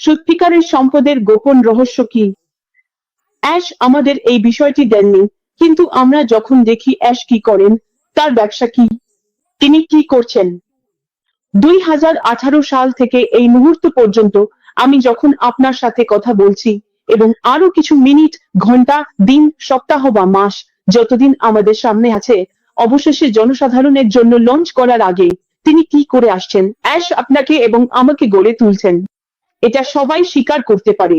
সত্যিকারের সম্পদের গোপন রহস্য কি? অ্যাশ আমাদের এই বিষয়টি দেননি, কিন্তু আমরা যখন দেখি অ্যাশ কি করেন, তার ব্যবসা কি? তিনি কি করছেন? দুই হাজার আঠারো সাল থেকে এই মুহূর্ত পর্যন্ত আমি যখন আপনার সাথে কথা বলছি এবং আরও কিছু মিনিট, ঘণ্টা, দিন, সপ্তাহ বা মাস যতদিন আমাদের সামনে আছে, অবশেষে জনসাধারণের জন্য লঞ্চ করার আগে তিনি কি করে আসছেন? অ্যাশ আপনাকে এবং আমাকে গড়ে তুলছেন। এটা সবাই স্বীকার করতে পারে।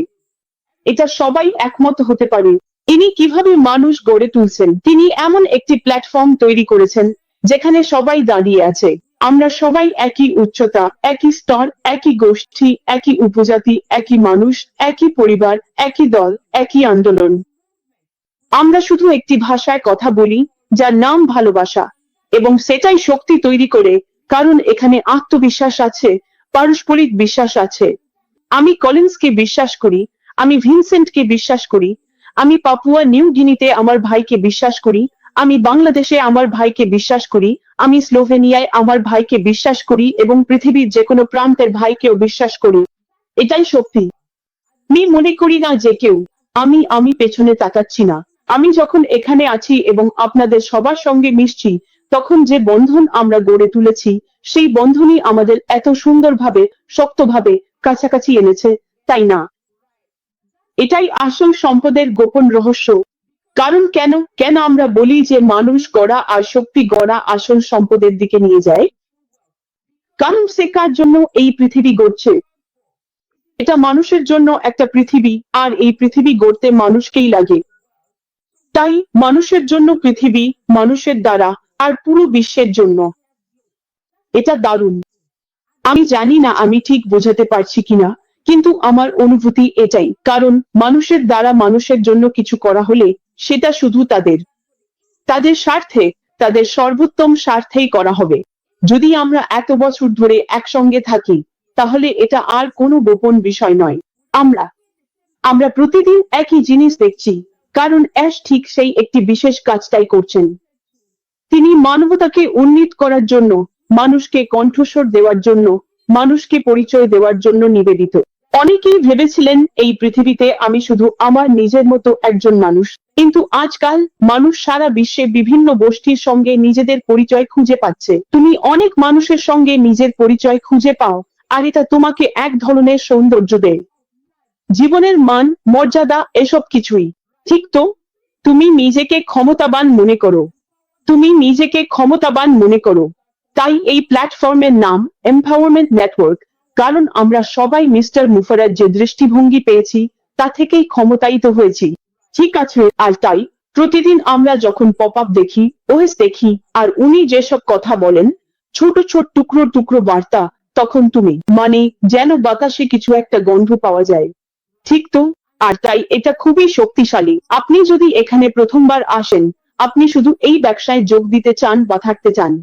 এটা সবাই একমত হতে পারে। তিনি কীভাবে মানুষ গড়ে তুলছেন, তিনি এমন একটি প্ল্যাটফর্ম তৈরি করেছেন, যেখানে সবাই দাঁড়িয়ে আছে। আমরা সবাই একই উচ্চতা, একই স্তর, একই গোষ্ঠী, একই উপজাতি, একই মানুষ, একই পরিবার, একই দল, একই আন্দোলন। আমরা শুধু একটি ভাষায় কথা বলি, যার নাম ভালোবাসা। এবং সেটাই শক্তি তৈরি করে, কারণ এখানে আত্মবিশ্বাস আছে, পারস্পরিক বিশ্বাস আছে। আমি কলিন্সকে বিশ্বাস করি, আমি ভিনসেন্টকে বিশ্বাস করি, আমি পাপুয়া নিউ গিনিতে আমার ভাইকে বিশ্বাস করি, আমি বাংলাদেশে আমার ভাইকে বিশ্বাস করি, আমি স্লোভেনিয়ায় আমার ভাইকে বিশ্বাস করি এবং পৃথিবীর যে কোনো প্রান্তের ভাইকেও বিশ্বাস করি। এটাই শক্তি আমি মনে করি না যে কেউ, আমি আমি পেছনে তাকাচ্ছি না। আমি যখন এখানে আছি এবং আপনাদের সবার সঙ্গে মিশছি, তখন যে বন্ধন আমরা গড়ে তুলেছি, সেই বন্ধনই আমাদের এত সুন্দরভাবে, শক্তভাবে কাছাকাছি এনেছে, তাই না? এটাই আসল সম্পদের গোপন রহস্য। কারণ কেন কেন আমরা বলি যে মানুষ গড়া আর শক্তি গড়া আসল সম্পদের দিকে নিয়ে যায়? কারণ সে কার জন্য এই পৃথিবী গড়ছে? এটা মানুষের জন্য একটা পৃথিবী, আর এই পৃথিবী গড়তে মানুষকেই লাগে। তাই মানুষের জন্য পৃথিবী মানুষের দ্বারা, আর পুরো বিশ্বের জন্য। এটা দারুণ। আমি জানি না আমি ঠিক বোঝাতে পারছি কিনা, কিন্তু আমার অনুভূতি এটাই। কারণ মানুষের দ্বারা মানুষের জন্য কিছু করা হলে সেটা শুধু তাদের। তাদের স্বার্থে, তাদের সর্বোত্তম স্বার্থেই করা হবে। যদি আমরা এত বছর ধরে একসঙ্গে থাকি, তাহলে এটা আর কোনো গোপন বিষয় নয়। আমরা আমরা প্রতিদিন একই জিনিস দেখছি, কারণ অ্যাশ ঠিক সেই একটি বিশেষ কাজটাই করছেন। তিনি মানবতাকে উন্নীত করার জন্য মানুষকে কণ্ঠস্বর দেওয়ার জন্য, মানুষকে পরিচয় দেওয়ার জন্য নিবেদিত। অনেকেই ভেবেছিলেন, এই পৃথিবীতে আমি শুধু আমার নিজের মতো একজন মানুষ। কিন্তু আজকাল মানুষ সারা বিশ্বে বিভিন্ন গোষ্ঠীর সঙ্গে নিজেদের পরিচয় খুঁজে পাচ্ছে। তুমি অনেক মানুষের সঙ্গে নিজের পরিচয় খুঁজে পাও, আর এটা তোমাকে এক ধরনের সৌন্দর্য দেয়। জীবনের মান, মর্যাদা, এসব কিছুই। ঠিক তো? তুমি নিজেকে ক্ষমতাবান মনে করো। তুমি নিজেকে ক্ষমতাবান মনে করো। তাই এই প্ল্যাটফর্মের নাম এম্পাওয়ারমেন্ট নেটওয়ার্ক কারণ আমরা সবাই মিস্টার মুফারার যে দৃষ্টিভঙ্গি পেয়েছি, তা থেকেই ক্ষমতায়িত হয়েছি। ঠিক আছে, আর তাই প্রতিদিন আমরা যখন পপ আপ দেখি ওএস দেখি, আর উনি যেসব কথা বলেন, ছোট ছোট টুকরো টুকরো বার্তা, তখন তুমি মানে যেন বাতাসে কিছু একটা গন্ধ পাওয়া যায়। ঠিক তো? আর তাই এটা খুবই শক্তিশালী। আপনি যদি এখানে প্রথমবার আসেন, আপনি শুধু এই ব্যবসায় যোগ দিতে চান বা থাকতে চান।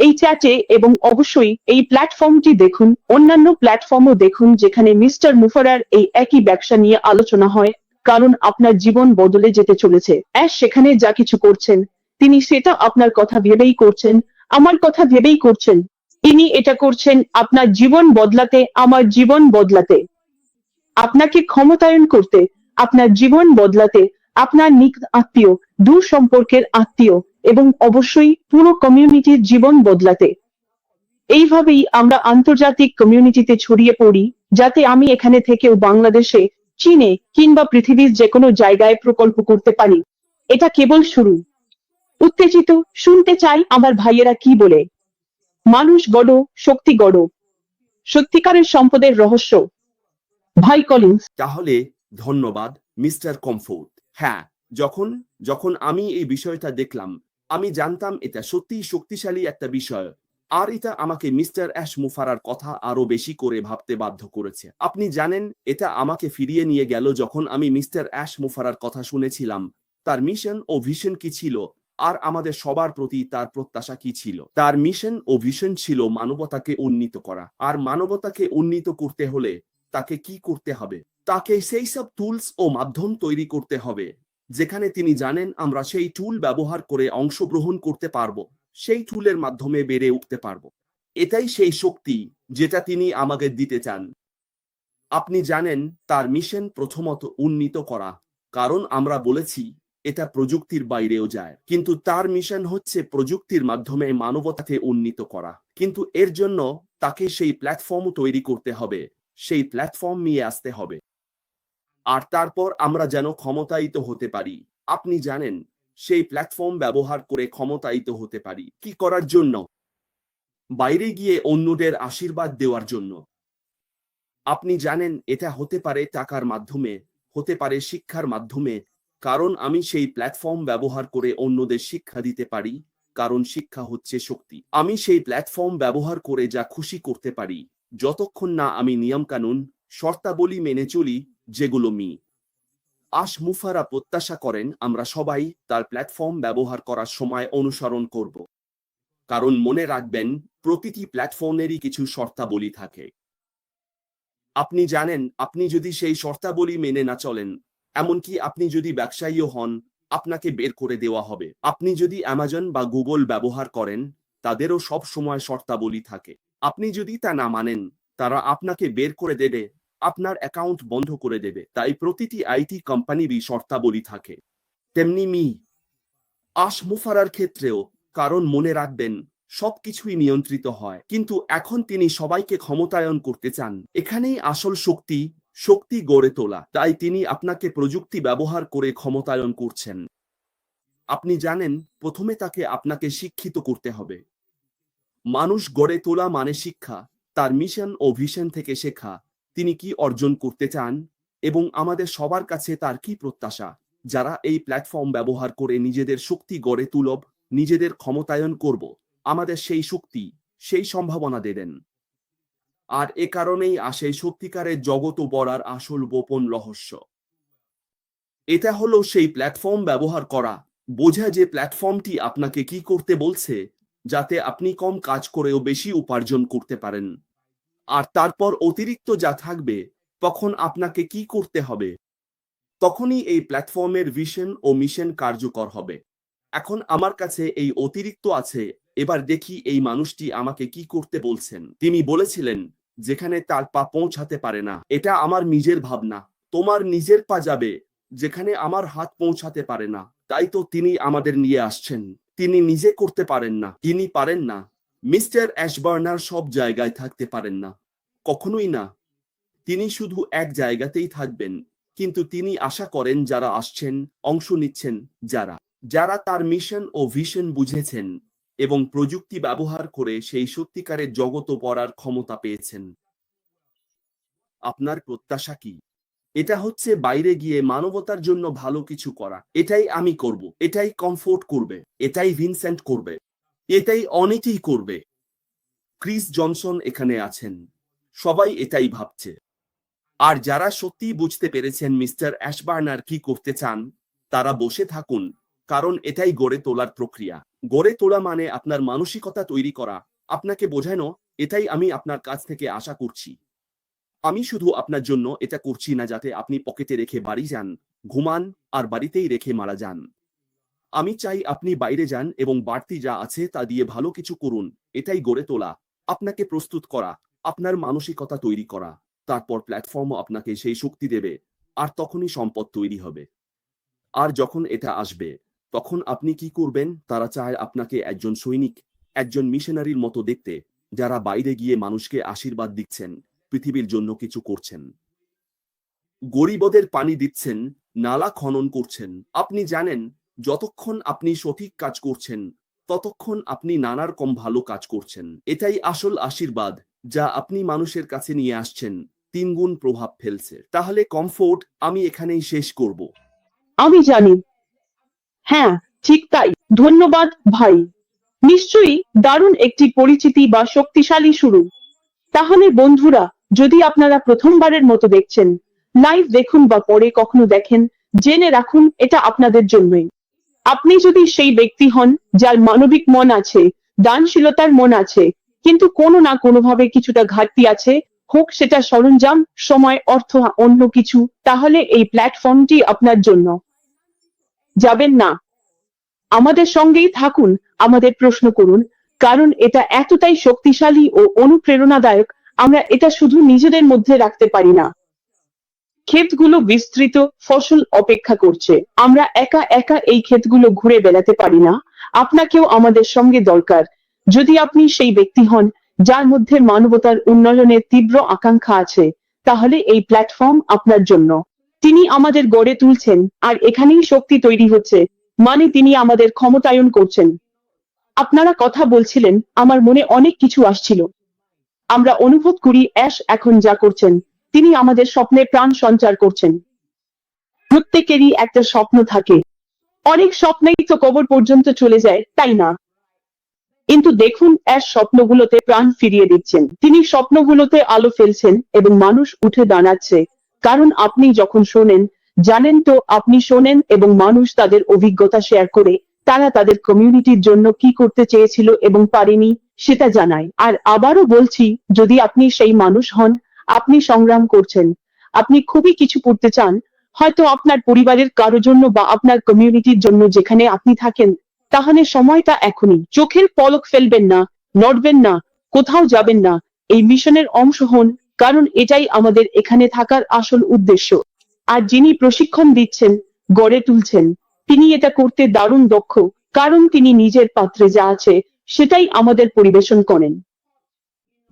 এই চ্যাটে এবং অবশ্যই এই প্ল্যাটফর্মটি দেখুন। অন্যান্য প্ল্যাটফর্মও দেখুন যেখানে মিস্টার মুফারার এই একই ব্যবসা নিয়ে আলোচনা হয়, কারণ আপনার জীবন বদলে যেতে চলেছে। অ্যাশ সেখানে যা কিছু করছেন, তিনি সেটা আপনার কথা ভেবেই করছেন, আমার কথা ভেবেই করছেন। তিনি এটা করছেন আপনার জীবন বদলাতে, আমার জীবন বদলাতে। আপনাকে ক্ষমতায়ন করতে, আপনার জীবন বদলাতে, আপনার নিক আত্মীয়, দূর সম্পর্কের আত্মীয় এবং অবশ্যই পুরো কমিউনিটির জীবন বদলাতে। এইভাবেই আমরা আন্তর্জাতিক কমিউনিটিতে ছড়িয়ে পড়ি, যাতে আমি এখানে থেকেও বাংলাদেশে, চীনে কিংবা পৃথিবীর যে কোনো জায়গায় প্রকল্প করতে পারি। এটা কেবল শুরু। উত্তেজিত, শুনতে চাই আমার ভাইয়েরা কি বলে। মানুষ গড়, শক্তি গড়। সত্যিকারের সম্পদের রহস্য। ভাই কলিন্স। তাহলে ধন্যবাদ, মিস্টার কমফোর্ট। হ্যাঁ যখন যখন আমি এই বিষয়টা দেখলাম আমি জানতাম এটা সত্যিই শক্তিশালী একটা বিষয়। আর এটা আমাকে মিস্টার অ্যাশ মুফারার কথা আরও বেশি করে ভাবতে বাধ্য করেছে। আপনি জানেন, এটা আমাকে ফিরিয়ে নিয়ে গেল যখন আমি মিস্টার অ্যাশ মুফারার কথা শুনেছিলাম। তার মিশন ও ভিশন কি ছিল? আর আমাদের সবার প্রতি তার প্রত্যাশা কি ছিল? তার মিশন ও ভিশন ছিল মানবতাকে উন্নীত করা। আর মানবতাকে উন্নীত করতে হলে তাকে কি করতে হবে? তাকে সেই সব টুলস ও মাধ্যম তৈরি করতে হবে। যেখানে তিনি জানেন আমরা সেই টুল ব্যবহার করে অংশগ্রহণ করতে পারব, সেই টুলের মাধ্যমে বেড়ে উঠতে পারব। এটাই সেই শক্তি যেটা তিনি আমাকে দিতে চান। আপনি জানেন তার মিশন প্রথমত উন্নীত করা, কারণ আমরা বলেছি এটা প্রযুক্তির বাইরেও যায়। কিন্তু তার মিশন হচ্ছে প্রযুক্তির মাধ্যমে মানবতাকে উন্নীত করা। কিন্তু এর জন্য তাকে সেই প্ল্যাটফর্ম তৈরি করতে হবে, সেই প্ল্যাটফর্ম নিয়ে আসতে হবে। আর তারপর আমরা যেন ক্ষমতায়িত হতে পারি। আপনি জানেন, সেই প্ল্যাটফর্ম ব্যবহার করে ক্ষমতায়িত হতে পারি। কি করার জন্য? বাইরে গিয়ে অন্যদের আশীর্বাদ দেওয়ার জন্য। আপনি জানেন, এটা হতে পারে টাকার মাধ্যমে, হতে পারে শিক্ষার মাধ্যমে। কারণ আমি সেই প্ল্যাটফর্ম ব্যবহার করে অন্যদের শিক্ষা দিতে পারি, কারণ শিক্ষা হচ্ছে শক্তি। আমি সেই প্ল্যাটফর্ম ব্যবহার করে যা খুশি করতে পারি। যতক্ষণ না আমি নিয়মকানুন, শর্তাবলী মেনে চলি যেগুলো মি। আশ মুফারা প্রত্যাশা করেন, আমরা সবাই তার প্ল্যাটফর্ম ব্যবহার করার সময় অনুসরণ করব। কারণ মনে রাখবেন, প্রতিটি প্ল্যাটফর্মেরই কিছু শর্তাবলী থাকে। আপনি জানেন, আপনি যদি সেই শর্তাবলী মেনে না চলেন, এমনকি আপনি যদি ব্যবসায়ীও হন, আপনাকে বের করে দেওয়া হবে। আপনি যদি অ্যামাজন বা গুগল ব্যবহার করেন, তাদেরও সব সময় শর্তাবলী থাকে। আপনি যদি তা না মানেন, তারা আপনাকে বের করে দেবে আপনার অ্যাকাউন্ট বন্ধ করে দেবে। তাই প্রতিটি আইটি কোম্পানিরই শর্তাবলী থাকে। তেমনি মি, আশ মুফারার ক্ষেত্রেও কারণ মনে রাখবেন, সবকিছুই নিয়ন্ত্রিত হয়। কিন্তু এখন তিনি সবাইকে ক্ষমতায়ন করতে চান। এখানেই আসল শক্তি শক্তি গড়ে তোলা। তাই তিনি আপনাকে প্রযুক্তি ব্যবহার করে ক্ষমতায়ন করছেন। আপনি জানেন, প্রথমে তাকে আপনাকে শিক্ষিত করতে হবে। মানুষ গড়ে তোলা মানে শিক্ষা, তার মিশন ও ভিশন থেকে শেখা। তিনি কি অর্জন করতে চান এবং আমাদের সবার কাছে তার কি প্রত্যাশা? যারা এই প্ল্যাটফর্ম ব্যবহার করে নিজেদের শক্তি গড়ে তুলব, নিজেদের ক্ষমতায়ন করব, আমাদের সেই শক্তি, সেই সম্ভাবনা দেবেন আর এ কারণেই আসে সত্যিকারের জগৎ পড়ার আসল গোপন রহস্য। এটা হলো সেই প্ল্যাটফর্ম ব্যবহার করা। বোঝা যে প্ল্যাটফর্মটি আপনাকে কি করতে বলছে, যাতে আপনি কম কাজ করেও বেশি উপার্জন করতে পারেন। আর তারপর অতিরিক্ত যা থাকবে, তখন আপনাকে কি করতে হবে? তখনই এই প্ল্যাটফর্মের ভিশন ও মিশন কার্যকর হবে। এখন আমার কাছে এই অতিরিক্ত আছে, এবার দেখি এই মানুষটি আমাকে কি করতে বলছেন। তিনি বলেছিলেন, যেখানে তার পা পৌঁছাতে পারে না, এটা আমার নিজের ভাবনা। তোমার নিজের পা যাবে, যেখানে আমার হাত পৌঁছাতে পারে না। তাই তো তিনি আমাদের নিয়ে আসছেন। তিনি নিজে করতে পারেন না, তিনি পারেন না। মিস্টার অ্যাশবার্নার সব জায়গায় থাকতে পারেন না। কখনোই না। তিনি শুধু এক জায়গাতেই থাকবেন, কিন্তু তিনি আশা করেন যারা আসছেন, অংশ নিচ্ছেন, যারা। যারা তার মিশন ও ভিশন বুঝেছেন এবং প্রযুক্তি ব্যবহার করে সেই সত্যিকারের জগত পড়ার ক্ষমতা পেয়েছেন। আপনার প্রত্যাশা কি? এটা হচ্ছে বাইরে গিয়ে মানবতার জন্য ভালো কিছু করা। এটাই আমি করব। এটাই কমফোর্ট করবে। এটাই ভিনসেন্ট করবে। এটাই অনেকেই করবে। ক্রিস জনসন এখানে আছেন। সবাই এটাই ভাবছে। আর যারা সত্যিই বুঝতে পেরেছেন মিস্টার অ্যাশবার্নার কি করতে চান, তারা বসে থাকুন, কারণ এটাই গড়ে তোলার প্রক্রিয়া। গড়ে তোলা মানে আপনার মানসিকতা তৈরি করা। আপনাকে বোঝানো, এটাই আমি আপনার কাছ থেকে আশা করছি। আমি শুধু আপনার জন্য এটা করছি না যাতে আপনি পকেটে রেখে বাড়ি যান, ঘুমান, আর বাড়িতেই রেখে মারা যান। আমি চাই আপনি বাইরে যান এবং বাড়তি যা আছে তা দিয়ে ভালো কিছু করুন, এটাই গড়ে তোলা। আপনাকে প্রস্তুত করা, আপনার মানসিকতা তৈরি করা, তারপর প্ল্যাটফর্মও আপনাকে সেই শক্তি দেবে, আর তখনই সম্পদ তৈরি হবে। আর যখন এটা আসবে, তখন আপনি কি করবেন? তারা চায় আপনাকে একজন সৈনিক, একজন মিশনারির মতো দেখতে, যারা বাইরে গিয়ে মানুষকে আশীর্বাদ দিচ্ছেন, পৃথিবীর জন্য কিছু করছেন। গরিবদের পানি দিচ্ছেন, নালা খনন করছেন। আপনি জানেন যতক্ষণ আপনি সঠিক কাজ করছেন, ততক্ষণ আপনি নানা রকম ভালো কাজ করছেন। এটাই আসল আশীর্বাদ যা আপনি মানুষের কাছে নিয়ে আসছেন, তিনগুণ প্রভাব ফেলছে। তাহলে কমফোর্ট আমি এখানেই শেষ করব। আমি জানি। হ্যাঁ ঠিক তাই। ধন্যবাদ, ভাই। নিশ্চয়ই দারুণ একটি পরিচিতি বা শক্তিশালী শুরু। তাহলে বন্ধুরা, যদি আপনারা প্রথমবারের মতো দেখছেন লাইভ দেখুন বা পরে কখনো দেখেন, জেনে রাখুন, এটা আপনাদের জন্যই। আপনি যদি সেই ব্যক্তি হন, যার মানবিক মন আছে, দানশীলতার মন আছে, কিন্তু কোনো না কোনোভাবে কিছুটা ঘাটতি আছে, হোক সেটা সরঞ্জাম, সময়, অর্থ অন্য কিছু, তাহলে এই প্ল্যাটফর্মটি আপনার জন্য। যাবেন না। আমাদের সঙ্গেই থাকুন, আমাদের প্রশ্ন করুন, কারণ এটা এতটাই শক্তিশালী ও অনুপ্রেরণাদায়ক, আমরা এটা শুধু নিজেদের মধ্যে রাখতে পারি না। ক্ষেতগুলো বিস্তৃত, ফসল অপেক্ষা করছে। আমরা একা একা এই ক্ষেতগুলো ঘুরে বেড়াতে পারি না। আপনাকেও আমাদের সঙ্গে দরকার। যদি আপনি সেই ব্যক্তি হন, যার মধ্যে মানবতার উন্নয়নের তীব্র আকাঙ্ক্ষা আছে, তাহলে এই প্ল্যাটফর্ম আপনার জন্য। তিনি আমাদের গড়ে তুলছেন, আর এখানেই শক্তি তৈরি হচ্ছে মানে তিনি আমাদের ক্ষমতায়ন করছেন। আপনারা কথা বলছিলেন, আমার মনে অনেক কিছু আসছিল। আমরা অনুভব করি, অ্যাশ এখন যা করছেন তিনি আমাদের স্বপ্নে প্রাণ সঞ্চার করছেন। প্রত্যেকেরই একটা স্বপ্ন থাকে। অনেক স্বপ্নেই তো কবর পর্যন্ত চলে যায়, তাই না? কিন্তু দেখুন অ্যাশ স্বপ্নগুলোতে প্রাণ ফিরিয়ে দিচ্ছেন। তিনি স্বপ্নগুলোতে আলো ফেলছেন এবং মানুষ উঠে দাঁড়াচ্ছে। কারণ আপনি যখন শোনেন, জানেন তো আপনি শোনেন এবং মানুষ তাদের অভিজ্ঞতা শেয়ার করে, তারা তাদের কমিউনিটির জন্য কি করতে চেয়েছিল এবং পারেনি, সেটা জানায়। আর আবারও বলছি, যদি আপনি সেই মানুষ হন আপনি সংগ্রাম করছেন। আপনি খুবই কিছু করতে চান, হয়তো আপনার পরিবারের কারোর জন্য বা আপনার কমিউনিটির জন্য যেখানে আপনি থাকেন, তাহলে সময়টা এখনই। চোখের পলক ফেলবেন না, নড়বেন না, কোথাও যাবেন না। এই মিশনের অংশ হন, কারণ এটাই আমাদের এখানে থাকার আসল উদ্দেশ্য। আর যিনি প্রশিক্ষণ দিচ্ছেন, গড়ে তুলছেন, তিনি এটা করতে দারুণ দক্ষ, কারণ তিনি নিজের পাত্রে যা আছে, সেটাই আমাদের পরিবেশন করেন।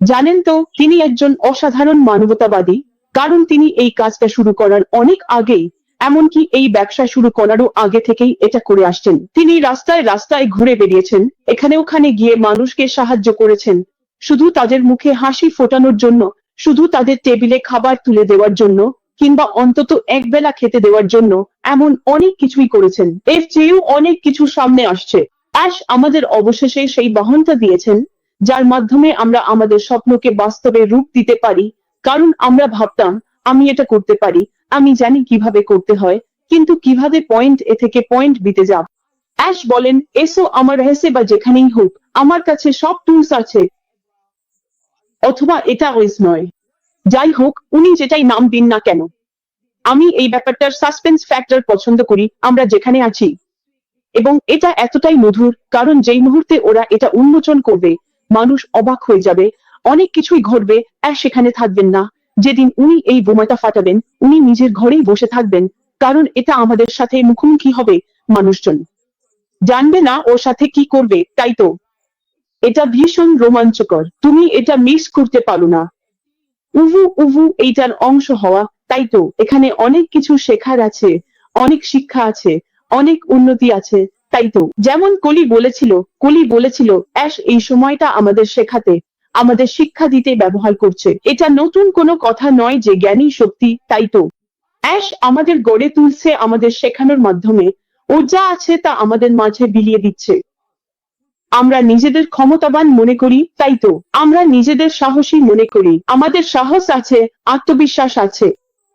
জানেন তো, তিনি একজন অসাধারণ মানবতাবাদী। কারণ তিনি এই কাজটা শুরু করার অনেক আগেই, এমনকি এই ব্যবসা শুরু করারও আগে থেকেই এটা করে আসছেন। তিনি রাস্তায় রাস্তায় ঘুরে বেরিয়েছেন, এখানে ওখানে গিয়ে মানুষকে সাহায্য করেছেন। শুধু তাদের মুখে হাসি ফোটানোর জন্য, শুধু তাদের টেবিলে খাবার তুলে দেওয়ার জন্য, কিংবা অন্তত একবেলা খেতে দেওয়ার জন্য, এমন অনেক কিছুই করেছেন। এর চেয়েও অনেক কিছু সামনে আসছে। অ্যাশ আমাদের অবশেষে সেই বাহনটা দিয়েছেন। যার মাধ্যমে আমরা আমাদের স্বপ্নকে বাস্তবে রূপ দিতে পারি। কারণ আমরা ভাবতাম, আমি এটা করতে পারি, আমি জানি কীভাবে করতে হয়, কিন্তু কীভাবে পয়েন্ট এ থেকে পয়েন্ট বিতে যাব? অ্যাশ বলেন, এসো আমার হেসে বা যেখানেই হোক, আমার কাছে সব টুলস আছে। অথবা এটা ওইস নয়। যাই হোক, উনি যেটাই নাম দিন না কেন। আমি এই ব্যাপারটার সাসপেন্স ফ্যাক্টর পছন্দ করি, আমরা যেখানে আছি। এবং এটা এতটাই মধুর, কারণ যেই মুহূর্তে ওরা এটা উন্মোচন করবে মানুষ অবাক হয়ে যাবে। অনেক কিছুই ঘটবে আর সেখানে থাকবেন না। যেদিন উনি এই বোমাটা ফাটাবেন, উনি নিজের ঘরেই বসে থাকবেন, কারণ এটা আমাদের সাথে মুখোমুখি হবে মানুষজন। জানবে না ওর সাথে কি করবে, তাই তো। এটা ভীষণ রোমাঞ্চকর। তুমি এটা মিস করতে পারো না। উভু উভু এইটার অংশ হওয়া, তাই তো। এখানে অনেক কিছু শেখার আছে, অনেক শিক্ষা আছে, অনেক উন্নতি আছে। তাই তো। যেমন কলি বলেছিল কলি বলেছিল, অ্যাশ, এই সময়টা আমাদের শেখাতে, আমাদের শিক্ষা দিতে ব্যবহার করছে। এটা নতুন কোনো কথা নয় যে জ্ঞানী শক্তি, তাই তো। অ্যাশ, আমাদের গড়ে তুলছে আমাদের শেখানোর মাধ্যমে। ও যা আছে তা আমাদের মাঝে বিলিয়ে দিচ্ছে। আমরা নিজেদের ক্ষমতাবান মনে করি, তাই তো। আমরা নিজেদের সাহসী মনে করি। আমাদের সাহস আছে, আত্মবিশ্বাস আছে।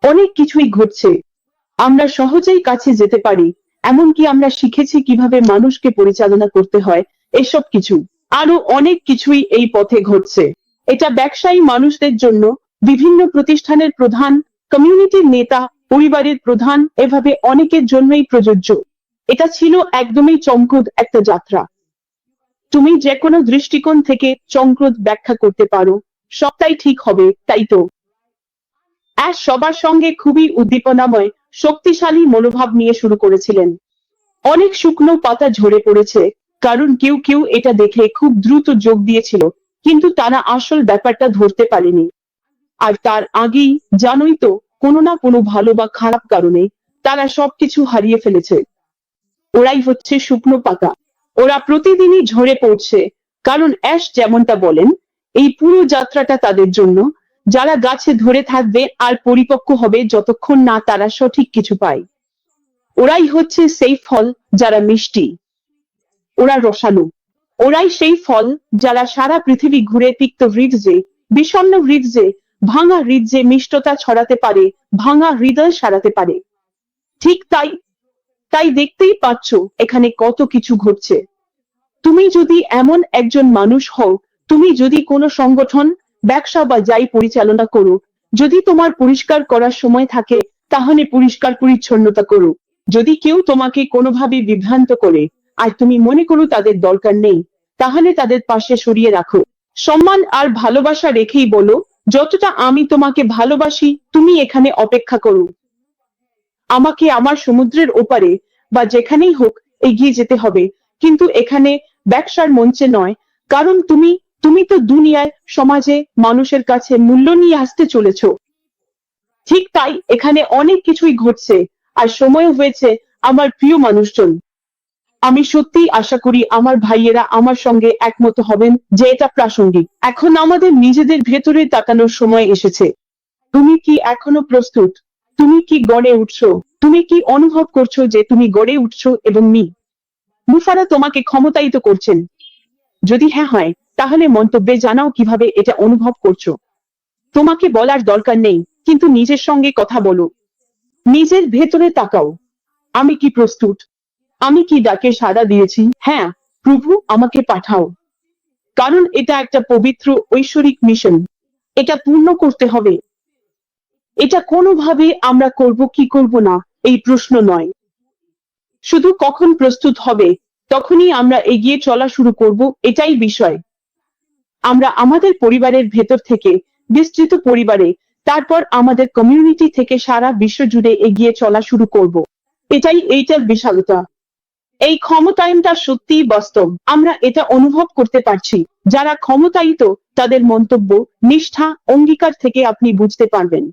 অনেক কিছুই ঘটছে। আমরা সহজেই কাছে যেতে পারি। এমনকি আমরা শিখেছি কীভাবে মানুষকে পরিচালনা করতে হয়, এসব কিছু। আরও অনেক কিছুই এই পথে ঘটছে। এটা ব্যবসায়ী মানুষদের জন্য বিভিন্ন প্রতিষ্ঠানের প্রধান কমিউনিটির নেতা, পরিবারের প্রধান, এভাবে অনেকের জন্যই প্রযোজ্য। এটা ছিল একদমই চমকদ একটা যাত্রা। তুমি যে কোনো দৃষ্টিকোণ থেকে চমকদ ব্যাখ্যা করতে পারো। সবটাই ঠিক হবে, তাই তো? সবার সঙ্গে খুবই উদ্দীপনাময় শক্তিশালী মনোভাব নিয়ে শুরু করেছিলেন। অনেক শুকনো পাতা ঝরে পড়েছে, কারণ কেউ কেউ এটা দেখে খুব দ্রুত যোগ দিয়েছিল, কিন্তু তারা আসল ব্যাপারটা ধরতে পারেনি। আর তার আগেই, জানোই তো, কোনো না কোনো ভালো বা খারাপ কারণে তারা সবকিছু হারিয়ে ফেলেছে। ওরাই হচ্ছে শুকনো পাতা। ওরা প্রতিদিনই ঝরে পড়ছে, কারণ অ্যাশ যেমনটা বলেন, এই পুরো যাত্রাটা তাদের জন্য যারা গাছে ধরে থাকবে আর পরিপক্ক হবে যতক্ষণ না তারা সঠিক কিছু পায়। ওরাই হচ্ছে সেই ফল যারা মিষ্টি। ওরা রসালো। ওরাই সেই ফল যারা সারা পৃথিবী ঘুরে তিক্ত হৃদয়ে, বিষণ্ণ হৃদয়ে, ভাঙা হৃদয়ে মিষ্টতা ছড়াতে পারে, ভাঙা হৃদয় সারাতে পারে। ঠিক তাই তাই দেখতেই পাচ্ছ এখানে কত কিছু ঘটছে। তুমি যদি এমন একজন মানুষ হও, তুমি যদি কোনো সংগঠন ব্যবসা বা যাই পরিচালনা করো যদি তোমার পরিষ্কার করার সময় থাকে, তাহলে পরিষ্কার পরিচ্ছন্নতা করো যদি কেউ তোমাকে কোনোভাবে বিভ্রান্ত করে, আর তুমি মনে করো তাদের দরকার নেই, তাহলে তাদের পাশে সরিয়ে রাখো। সম্মান আর ভালোবাসা রেখেই বলো, যতটা আমি তোমাকে ভালোবাসি, তুমি এখানে অপেক্ষা করো। আমাকে আমার সমুদ্রের ওপারে বা যেখানেই হোক এগিয়ে যেতে হবে, কিন্তু এখানে ব্যবসার মঞ্চে নয়, কারণ তুমি তুমি তো দুনিয়ায় সমাজে মানুষের কাছে মূল্য নিয়ে আসতে চলেছ। ঠিক তাই এখানে অনেক কিছুই ঘটছে, আর সময় হয়েছে আমার প্রিয় মানুষজন। আমি সত্যিই আশা করি আমার ভাইয়েরা আমার সঙ্গে একমত হবেন যে এটা প্রাসঙ্গিক। এখন আমাদের নিজেদের ভেতরে তাকানোর সময় এসেছে। তুমি কি এখনও প্রস্তুত? তুমি কি গড়ে উঠছো? তুমি কি অনুভব করছ যে তুমি গড়ে উঠছো এবং মি? মুফারা তোমাকে ক্ষমতায়িত করছেন। যদি হ্যাঁ হয় তাহলে মন্তব্যে জানাও কীভাবে এটা অনুভব করছ। তোমাকে বলার দরকার নেই, কিন্তু নিজের সঙ্গে কথা বলো। নিজের ভেতরে তাকাও। আমি কি প্রস্তুত? আমি কি ডাকে সাড়া দিয়েছি? হ্যাঁ প্রভু আমাকে পাঠাও। কারণ এটা একটা পবিত্র, ঐশ্বরিক মিশন এটা পূর্ণ করতে হবে। এটা কোনোভাবে আমরা করব কি করব না, এই প্রশ্ন নয়। শুধু কখন প্রস্তুত হবে, তখনই আমরা এগিয়ে চলা শুরু করব, এটাই বিষয়। আমরা আমাদের পরিবারের ভেতর থেকে, বিস্তৃত পরিবারে, তারপর আমাদের কমিউনিটি থেকে সারা বিশ্ব জুড়ে এগিয়ে চলা শুরু করব। এটাই এইটার বিশালতা। এই ক্ষমতায়নটা সত্যিই বাস্তব। আমরা এটা অনুভব করতে পারছি। যারা ক্ষমতায়িত, তাদের মন্তব্য, নিষ্ঠা, অঙ্গীকার থেকে আপনি বুঝতে পারবেন।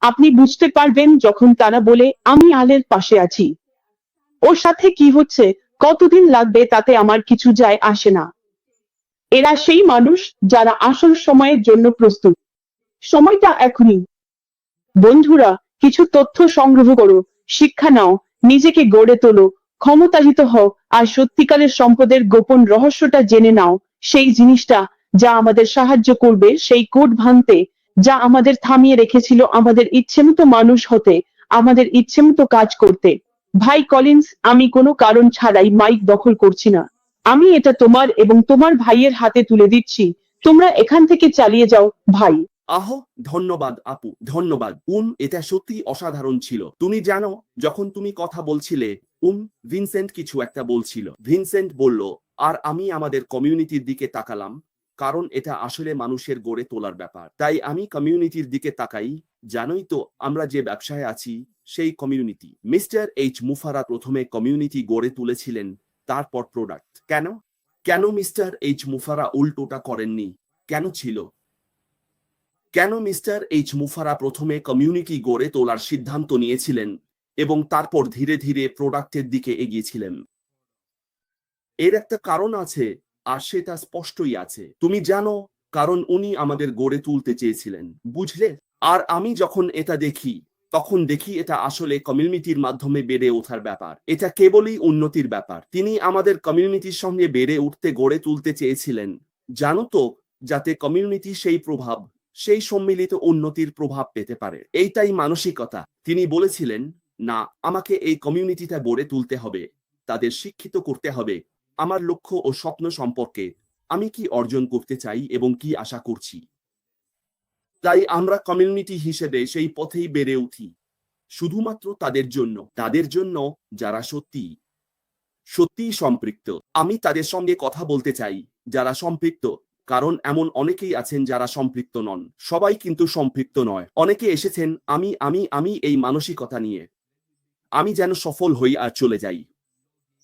আপনি বুঝতে পারবেন যখন তারা বলে, আমি আলের পাশে আছি। ওর সাথে কি হচ্ছে, কতদিন লাগবে তাতে আমার কিছু যায় আসে না। এরা সেই মানুষ যারা আসল সময়ের জন্য প্রস্তুত। সময়টা এখনই। বন্ধুরা, কিছু তথ্য সংগ্রহ করো, শিক্ষা নাও, নিজেকে গড়ে তোলো ক্ষমতায়িত হও, আর সত্যিকারের সম্পদের গোপন রহস্যটা জেনে নাও। সেই জিনিসটা যা আমাদের সাহায্য করবে, সেই কোড ভাঙতে, যা আমাদের থামিয়ে রেখেছিল আমাদের ইচ্ছেমতো মানুষ হতে, আমাদের ইচ্ছেমতো কাজ করতে। ভাই কলিন্স, আমি কোনো কারণ ছাড়াই মাইক দখল করছি না। আমি এটা তোমার এবং তোমার ভাইয়ের হাতে তুলে দিচ্ছি। তোমরা এখান থেকে চালিয়ে যাও, ভাই। আহ, ধন্যবাদ, আপু, ধন্যবাদ। উম, এটা সত্যি অসাধারণ ছিল। তুমি জানো, যখন তুমি কথা বলছিলে, উম, ভিনসেন্ট কিছু একটা বলছিল। ভিনসেন্ট বলল, আর আমি আমাদের কমিউনিটির দিকে তাকালাম, কারণ এটা আসলে মানুষের গড়ে তোলার ব্যাপার। তাই আমি কমিউনিটির দিকে তাকাই, জানোই তো, আমরা যে ব্যবসায় আছি, সেই কমিউনিটি। মিস্টার এইচ মুফারা প্রথমে কমিউনিটি গড়ে তুলেছিলেন, তারপর প্রোডাক্ট। কেন? কেন মিস্টার এইচ মুফারা উল্টোটা করেননি? কেন ছিল? কেন মিস্টার এইচ মুফারা প্রথমে কমিউনিটি গড়ে তোলার সিদ্ধান্ত নিয়েছিলেন এবং তারপর ধীরে ধীরে প্রোডাক্টের দিকে এগিয়েছিলেন? এর একটা কারণ আছে, আর সেটা স্পষ্টই আছে। তুমি জানো, কারণ উনি আমাদের গড়ে তুলতে চেয়েছিলেন, বুঝলে? আর আমি যখন এটা দেখি তখন দেখি এটা আসলে কমিউনিটির মাধ্যমে বেড়ে ওঠার ব্যাপার। এটা কেবলই উন্নতির ব্যাপার। তিনি আমাদের কমিউনিটির সঙ্গে বেড়ে উঠতে, গড়ে তুলতে চেয়েছিলেন। জানো তো, যাতে কমিউনিটি সেই প্রভাব, সেই সম্মিলিত উন্নতির প্রভাব পেতে পারে। এইটাই মানসিকতা। তিনি বলেছিলেন, না, আমাকে এই কমিউনিটিটা গড়ে তুলতে হবে। তাদের শিক্ষিত করতে হবে। আমার লক্ষ্য ও স্বপ্ন সম্পর্কে আমি কি অর্জন করতে চাই এবং কি আশা করছি? তাই আমরা কমিউনিটি হিসেবে সেই পথেই বেড়ে উঠি। শুধুমাত্র তাদের জন্য তাদের জন্য যারা সত্যি, সত্যিই সম্পৃক্ত। আমি তাদের সঙ্গে কথা বলতে চাই, যারা সম্পৃক্ত, কারণ এমন অনেকেই আছেন যারা সম্পৃক্ত নন। সবাই কিন্তু সম্পৃক্ত নয়। অনেকে এসেছেন, আমি আমি আমি এই মানসিকতা নিয়ে। আমি যেন সফল হই আর চলে যাই।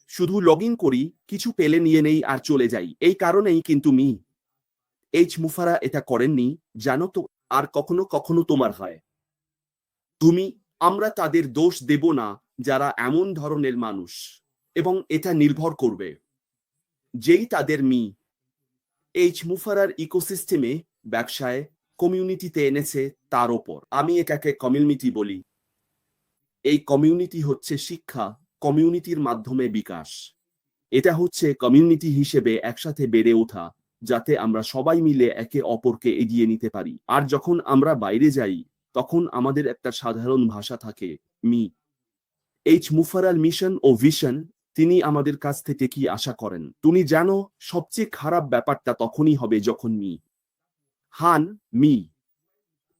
শুধু লগ ইন করি, কিছু পেলে নিয়ে নেই আর চলে যাই। এই কারণেই কিন্তু মি। এইচ মুফারা এটা করেননি, জানো তো আর কখনো কখনো তোমার হয়। তুমি, আমরা তাদের দোষ দেব না, যারা এমন ধরনের মানুষ, এবং এটা নির্ভর করবে। যেই তাদের মি, এইচ মুফারার ইকোসিস্টেমে ব্যবসায় কমিউনিটিতে এনেছে তার ওপর। আমি এটাকে কমিউনিটি বলি। এই কমিউনিটি হচ্ছে শিক্ষা, কমিউনিটির মাধ্যমে বিকাশ। এটা হচ্ছে কমিউনিটি হিসেবে একসাথে বেড়ে ওঠা। যাতে আমরা সবাই মিলে একে অপরকে এগিয়ে নিতে পারি। আর যখন আমরা বাইরে যাই, তখন আমাদের একটা সাধারণ ভাষা থাকে, মি। এইচ মুফারাল মিশন ও ভিশন, তিনি আমাদের কাছ থেকে কি আশা করেন? তুমি জানো, সবচেয়ে খারাপ ব্যাপারটা তখনই হবে যখন মি। হান, মি।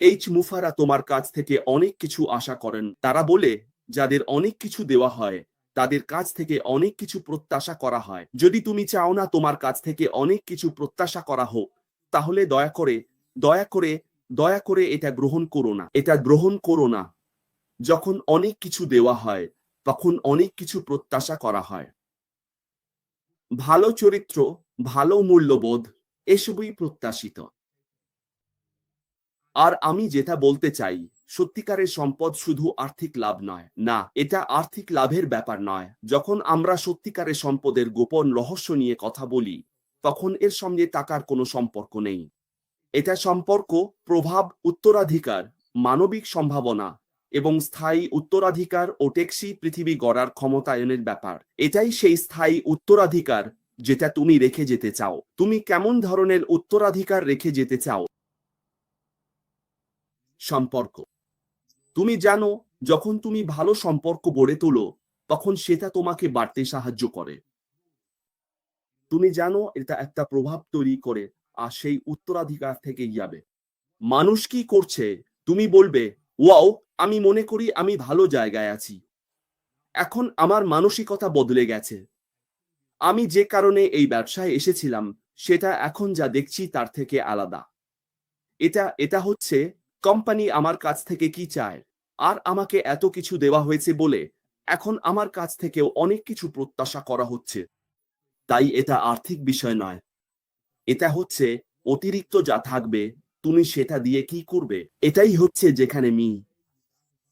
এইচ মুফারা তোমার কাছ থেকে অনেক কিছু আশা করেন। তারা বলে, যাদের অনেক কিছু দেওয়া হয় তাদের কাছ থেকে অনেক কিছু প্রত্যাশা করা হয়। যদি তুমি চাও না তোমার কাছ থেকে অনেক কিছু প্রত্যাশা করা হোক, তাহলে দয়া করে দয়া করে দয়া করে এটা গ্রহণ করো না। এটা গ্রহণ করো না। যখন অনেক কিছু দেওয়া হয়, তখন অনেক কিছু প্রত্যাশা করা হয়। ভালো চরিত্র, ভালো মূল্যবোধ, এসবই প্রত্যাশিত। আর আমি যেটা বলতে চাই সত্যিকারের সম্পদ শুধু আর্থিক লাভ নয়। না, এটা আর্থিক লাভের ব্যাপার নয়। যখন আমরা সত্যিকারের সম্পদের গোপন রহস্য নিয়ে কথা বলি, তখন এর সঙ্গে টাকার কোনো সম্পর্ক নেই। এটা সম্পর্ক, প্রভাব, উত্তরাধিকার, মানবিক সম্ভাবনা এবং স্থায়ী উত্তরাধিকার ও টেকসি পৃথিবী গড়ার ক্ষমতায়নের ব্যাপার। এটাই সেই স্থায়ী উত্তরাধিকার যেটা তুমি রেখে যেতে চাও। তুমি কেমন ধরনের উত্তরাধিকার রেখে যেতে চাও? সম্পর্ক তুমি জানো, যখন তুমি ভালো সম্পর্ক গড়ে তোলো, তখন সেটা তোমাকে বাড়তে সাহায্য করে। তুমি জানো, এটা একটা প্রভাব তৈরি করে, আর সেই উত্তরাধিকার থেকে যাবে। মানুষ কি করছে, তুমি বলবে, ওয়াও, আমি মনে করি আমি ভালো জায়গায় আছি। এখন আমার মানসিকতা বদলে গেছে। আমি যে কারণে এই ব্যবসায় এসেছিলাম, সেটা এখন যা দেখছি তার থেকে আলাদা। এটা এটা হচ্ছে কোম্পানি আমার কাছ থেকে কি চায়? আর আমাকে এত কিছু দেওয়া হয়েছে বলে এখন আমার কাছ থেকেও অনেক কিছু প্রত্যাশা করা হচ্ছে। তাই এটা আর্থিক বিষয় নয়। এটা হচ্ছে অতিরিক্ত যা থাকবে, তুমি সেটা দিয়ে কি করবে? এটাই হচ্ছে যেখানে মি।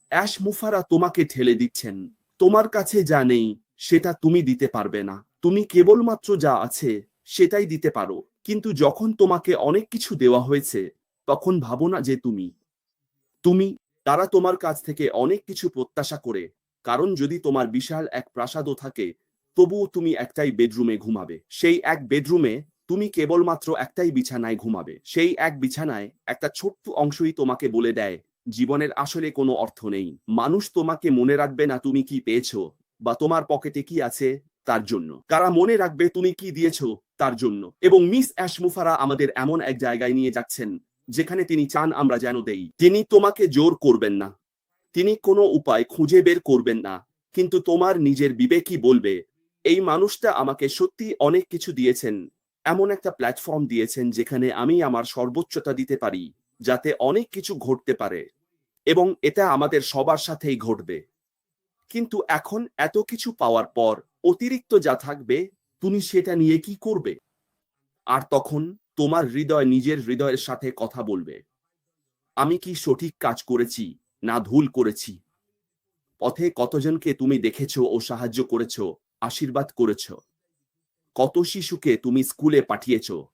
অ্যাশ মুফারা তোমাকে ঠেলে দিচ্ছেন। তোমার কাছে যা নেই, সেটা তুমি দিতে পারবে না। তুমি কেবলমাত্র যা আছে, সেটাই দিতে পারো। কিন্তু যখন তোমাকে অনেক কিছু দেওয়া হয়েছে, তখন ভাবো না যে তুমি তুমি, তারা তোমার কাছ থেকে অনেক কিছু প্রত্যাশা করে, কারণ যদি তোমার বিশাল এক প্রাসাদও থাকে, তবুও তুমি একটাই বেডরুমে ঘুমাবে। সেই এক বেডরুমে তুমি কেবলমাত্র একটাই বিছানায় ঘুমাবে। সেই এক বিছানায় একটা ছোট্ট অংশই তোমাকে বলে দেয়, জীবনের আসলে কোনো অর্থ নেই। মানুষ তোমাকে মনে রাখবে না তুমি কি পেয়েছ, বা তোমার পকেটে কি আছে, তার জন্য। কারা মনে রাখবে তুমি কি দিয়েছ, তার জন্য। এবং মিস অ্যাশমুফারা আমাদের এমন এক জায়গায় নিয়ে যাচ্ছেন যেখানে তিনি চান আমরা যেন দেই। তিনি তোমাকে জোর করবেন না। তিনি কোনো উপায় খুঁজে বের করবেন না। কিন্তু তোমার নিজের বিবেকই বলবে, এই মানুষটা আমাকে সত্যি অনেক কিছু দিয়েছেন। এমন একটা প্ল্যাটফর্ম দিয়েছেন যেখানে আমি আমার সর্বোচ্চতা দিতে পারি, যাতে অনেক কিছু ঘটতে পারে। এবং এটা আমাদের সবার সাথেই ঘটবে। কিন্তু এখন এত কিছু পাওয়ার পর অতিরিক্ত যা থাকবে, তুমি সেটা নিয়ে কি করবে? আর তখন তোমার হৃদয় নিজের হৃদয়ের সাথে কথা বলবে। আমি কি সঠিক কাজ করেছি না ভুল করেছি? পথে কতজনকে তুমি দেখেছ ও সাহায্য করেছ, আশীর্বাদ করেছ? কত শিশুকে তুমি স্কুলে পাঠিয়েছো?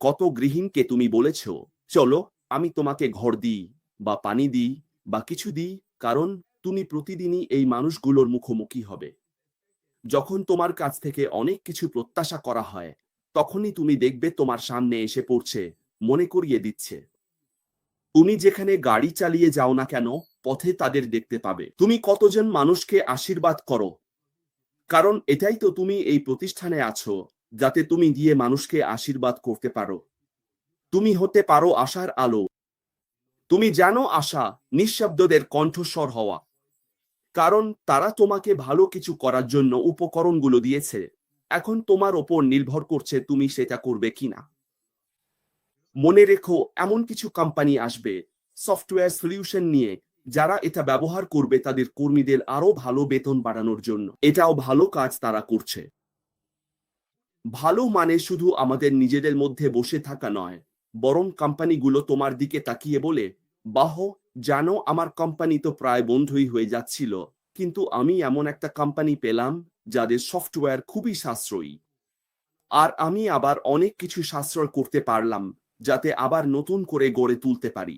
কত গৃহিণীকে তুমি বলেছ, চলো, আমি তোমাকে ঘর দিই বা পানি দিই বা কিছু দিই, কারণ তুমি প্রতিদিনই এই মানুষগুলোর মুখোমুখি হবে। যখন তোমার কাছ থেকে অনেক কিছু প্রত্যাশা করা হয় তখনই তুমি দেখবে তোমার সামনে এসে পড়ছে, মনে করিয়ে দিচ্ছে। তুমি যেখানে গাড়ি চালিয়ে যাও না কেন, পথে তাদের দেখতে পাবে। তুমি কতজন মানুষকে আশীর্বাদ করো। কারণ এটাই তো তুমি এই প্রতিষ্ঠানে আছো, যাতে তুমি দিয়ে মানুষকে আশীর্বাদ করতে পারো। তুমি হতে পারো আশার আলো। তুমি জানো আশা নিঃশব্দদের কণ্ঠস্বর হওয়া। কারণ তারা তোমাকে ভালো কিছু করার জন্য উপকরণগুলো দিয়েছে। এখন তোমার ওপর নির্ভর করছে তুমি সেটা করবে কিনা। মনে রেখো, এমন কিছু কোম্পানি আসবে সফটওয়্যার সলিউশন নিয়ে, যারা এটা ব্যবহার করবে তাদের কর্মীদের আরও ভালো বেতন বাড়ানোর জন্য। এটাও ভালো কাজ তারা করছে। ভালো মানে শুধু আমাদের নিজেদের মধ্যে বসে থাকা নয়, বরং কোম্পানিগুলো তোমার দিকে তাকিয়ে বলে, বাহ, জানো, আমার কোম্পানি তো প্রায় বন্ধই হয়ে যাচ্ছিল, কিন্তু আমি এমন একটা কোম্পানি পেলাম যাদের সফটওয়্যার খুবই সাশ্রয়ী। আর আমি আবার অনেক কিছু সাশ্রয় করতে পারলাম, যাতে আবার নতুন করে গড়ে তুলতে পারি।